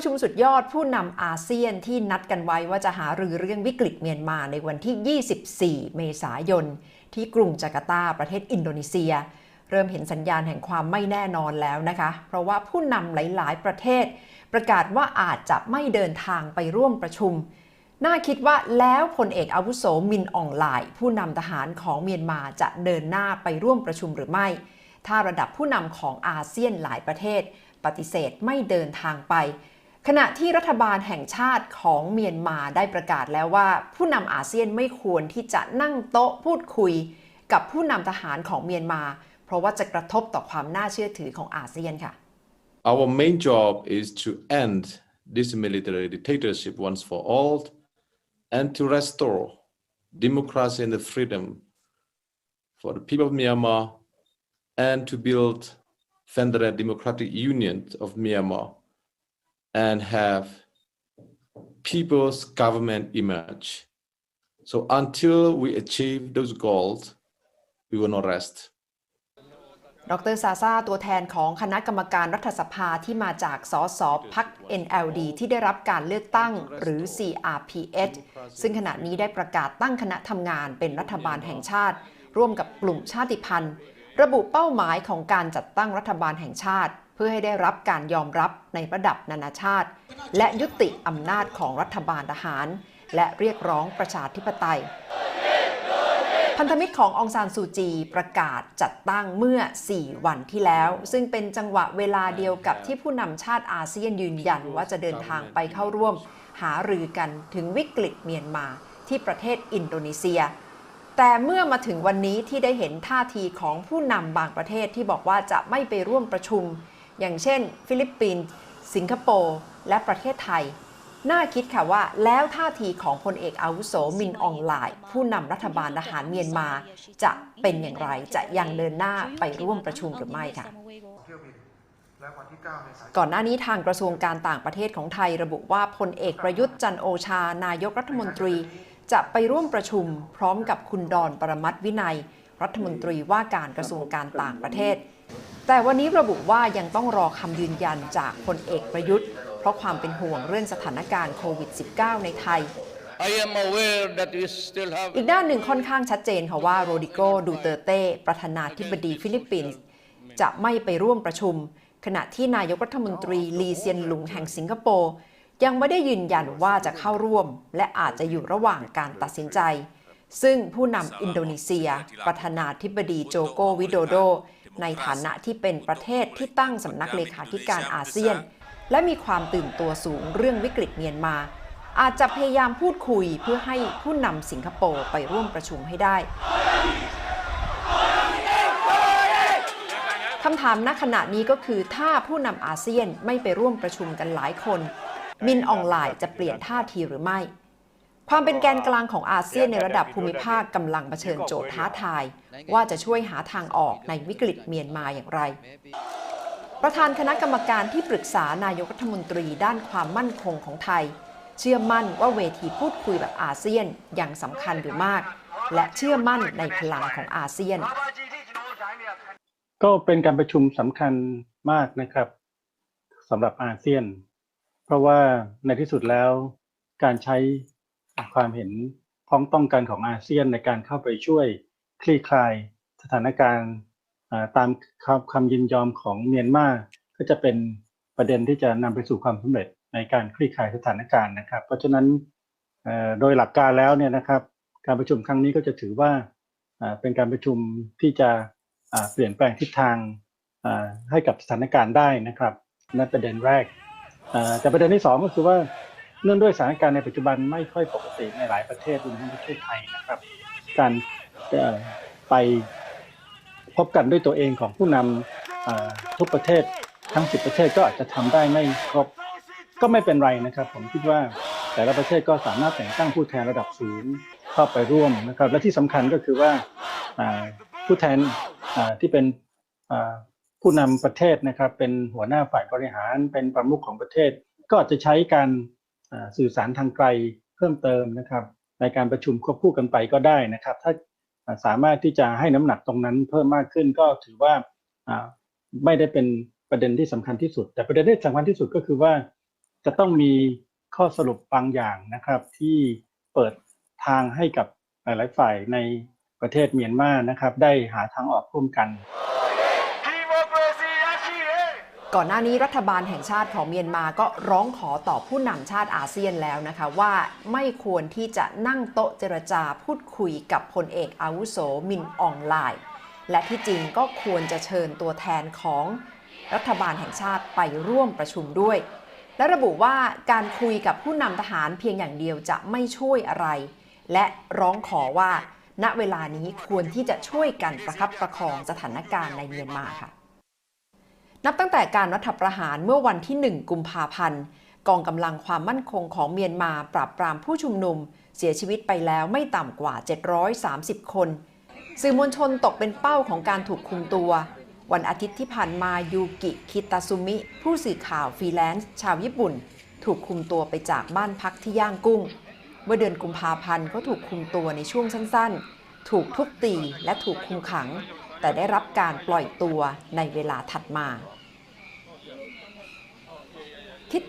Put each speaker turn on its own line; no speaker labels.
ประชุมสุดยอดผู้นำอาเซียนที่นัดกันไว้ว่าจะหารือเรื่องวิกฤตเมียนมาในวันที่ 24 เมษายน ที่กรุงจาการ์ตา ประเทศอินโดนีเซีย เริ่มเห็นสัญญาณแห่งความไม่แน่นอนแล้วนะคะ เพราะว่าผู้นำหลาย ๆ ประเทศ ประกาศว่าอาจจะไม่เดินทางไปร่วมประชุม น่าคิดว่าแล้วพลเอกอาวุโสมินอองหลายผู้นำทหารของเมียนมาจะเดินหน้าไปร่วมประชุมหรือไม่ ถ้าระดับผู้นำของอาเซียนหลายประเทศ ปฏิเสธไม่เดินทางไป ขณะที่รัฐบาลแห่งชาติของเมียนมาได้ประกาศแล้วว่า ผู้นำอาเซียนไม่ควรที่จะนั่งโต๊ะพูดคุย กับผู้นำทหารของเมียนมา เพราะว่าจะกระทบต่อความน่าเชื่อถือของอาเซียนค่ะ
Our main job is to end this military dictatorship once for all and to restore democracy and the freedom for the people of Myanmar and to build Federal Democratic Union of Myanmar and have people's government emerge. So until we achieve those goals, we will not rest.
ดรซาซาตัวแทนของคณะกรรมการรัฐสภาที่มาจากสสพัก NLD ที่ได้รับการเลือกตั้งหรือ CRPH ซึ่งขณะนี้ได้ประกาศตั้งคณะทำงานเป็นรัฐบาลแห่งชาติ ร่วมกับกลุ่มชาติพันธุ์ ระบุเป้าหมายของการจัดตั้งรัฐบาลแห่งชาติ พื่อให้ได้รับการยอมรับในระดับนานาชาติ และยุติอำนาจของรัฐบาลทหาร และเรียกร้องประชาธิปไตย พันธมิตรขององซานซูจีประกาศจัดตั้งเมื่อ 4 วันที่แล้ว ซึ่งเป็นจังหวะเวลาเดียวกับที่ผู้นำชาติอาเซียนยืนยันว่าจะเดินทางไปเข้าร่วม หารือกันถึงวิกฤตเมียนมาที่ประเทศอินโดนีเซียแต่เมื่อมาถึงวันนี้ที่ได้เห็นท่าทีของผู้นำบางประเทศที่บอกว่าจะไม่ไปร่วมประชุม อย่างเช่น ฟิลิปปินส์สิงคโปร์และประเทศไทย น่าคิดค่ะว่าแล้วท่าทีของพลเอกอาวุโสมินอองหลายผู้นำรัฐบาลทหารเมียนมา จะเป็นอย่างไรจะยังเดินหน้าไปร่วมประชุมหรือไม่ค่ะก่อนหน้านี้ทางกระทรวงการต่างประเทศของไทยระบุว่าพลเอกประยุทธ์จันโอชา นายกรัฐมนตรี จะไปร่วมประชุมพร้อมกับคุณดอนปรมัตวินัย รัฐมนตรีว่าการกระทรวงการต่างประเทศ แต่วันนี้ระบุว่ายังต้องรอคำยืนยันจากพลเอกประยุทธ์ เพราะความเป็นห่วงเรื่องสถานการณ์โควิด -19 ในไทย
I am aware that we still have
อีกด้านหนึ่งค่อนข้างชัดเจนค่ะว่าโรดิโกดูเตอร์เต้ประธานาธิบดีฟิลิปปินส์จะไม่ไปร่วมประชุม ขณะที่นายกรัฐมนตรีลีเซียนหลุงแห่งสิงคโปร์ยังไม่ได้ยืนยันว่าจะเข้าร่วม และอาจจะอยู่ระหว่างการตัดสินใจ ซึ่งผู้นำอินโดนีเซีย ประธานาธิบดีโจโกวิโดโด ในฐานะที่เป็นประเทศที่ตั้งสำนักเลขาธิการอาเซียน และมีความตื่นตัวสูงเรื่องวิกฤตเมียนมา อาจจะพยายามพูดคุยเพื่อให้ผู้นำสิงคโปร์ไปร่วมประชุมให้ได้คำถามณขณะนี้ก็คือถ้าผู้นำอาเซียนไม่ไปร่วมประชุมกันหลายคน มินอองไลน์จะเปลี่ยนท่าทีหรือไม่ ความเป็นแกนกลางของอาเซียนในระดับภูมิภาคกำลังเผชิญโจทย์ท้าทาย ว่าจะช่วยหาทางออกในวิกฤตเมียนมาอย่างไร ประธานคณะกรรมการที่ปรึกษานายกรัฐมนตรีด้านความมั่นคงของไทย เชื่อมั่นว่าเวทีพูดคุยแบบอาเซียนยังสำคัญอยู่มาก และเชื่อมั่นในพลังของอาเซียน
ก็เป็นการประชุมสำคัญมากนะครับสำหรับอาเซียน เพราะว่าในที่สุดแล้วการใช้ ความเห็นพ้องต้องกันของอาเซียนในการเข้าไปช่วยคลี่คลายสถานการณ์ตามคำคำยินยอมของเมียนมาก็จะเป็นประเด็นที่จะนำไปสู่ความสำเร็จในการคลี่คลายสถานการณ์นะครับ เพราะฉะนั้นโดยหลักการแล้วเนี่ยนะครับ การประชุมครั้งนี้ก็จะถือว่าเป็นการประชุมที่จะเปลี่ยนแปลงทิศทางให้กับสถานการณ์ได้นะครับนั่นประเด็นแรกแต่ประเด็นที่สองก็คือว่า เนื่องด้วยสถานการณ์ในปัจจุบันไม่ค่อยปกติในหลายประเทศรวมทั้งประเทศไทยนะครับ การไปพบกันด้วยตัวเองของผู้นำอ่าทุกประเทศทั้ง 10 ประเทศก็อาจจะทำได้ไม่ครบก็ไม่เป็นไรนะครับ ผมคิดว่าแต่ละประเทศก็สามารถแต่งตั้งผู้แทนระดับสูงเข้าไปร่วมนะครับ และที่สำคัญก็คือว่าผู้แทนที่เป็นผู้นำประเทศนะครับ เป็นหัวหน้าฝ่ายบริหารเป็นประมุขของประเทศ ก็อาจจะใช้การ สื่อสารทางไกลเพิ่มเติมนะครับ ในการประชุมควบคู่กันไปก็ได้นะครับ ถ้าสามารถที่จะให้น้ำหนักตรงนั้นเพิ่มมากขึ้นก็ถือว่าไม่ได้เป็นประเด็นที่สำคัญที่สุด แต่ประเด็นที่สำคัญที่สุดก็คือว่าจะต้องมีข้อสรุปบางอย่างนะครับ ที่เปิดทางให้กับหลาย ๆ ฝ่ายในประเทศเมียนมานะครับ ได้หาทางออกร่วมกัน
ก่อนหน้านี้รัฐบาลแห่งชาติของเมียนมาก็ร้องขอต่อผู้นำชาติอาเซียนแล้วนะคะ ว่าไม่ควรที่จะนั่งโต๊ะเจรจาพูดคุยกับพลเอกอาวุโสมินอองไลน์และที่จริงก็ควรจะเชิญตัวแทนของรัฐบาลแห่งชาติไปร่วมประชุมด้วย และระบุว่าการคุยกับผู้นำทหารเพียงอย่างเดียวจะไม่ช่วยอะไร และร้องขอว่า ณเวลานี้ควรที่จะช่วยกันประคับประคองสถานการณ์ในเมียนมาค่ะ นับตั้งแต่การรัฐประหารเมื่อวันที่ 1 กุมภาพันธ์ กองกำลังความมั่นคงของเมียนมาปราบปรามผู้ชุมนุม เสียชีวิตไปแล้วไม่ต่ำกว่า 730 คน สื่อมวลชนตกเป็นเป้าของการถูกคุมตัว วันอาทิตย์ที่ผ่านมายูกิคิตาซุมิ ผู้สื่อข่าวฟรีแลนซ์ชาวญี่ปุ่น ถูกคุมตัวไปจากบ้านพักที่ย่างกุ้ง เมื่อเดือนกุมภาพันธ์เขาถูกคุมตัวในช่วงสั้นๆ ถูกทุบตีและถูกคุมขัง แต่ได้รับการปล่อยตัวในเวลาถัดมา คิด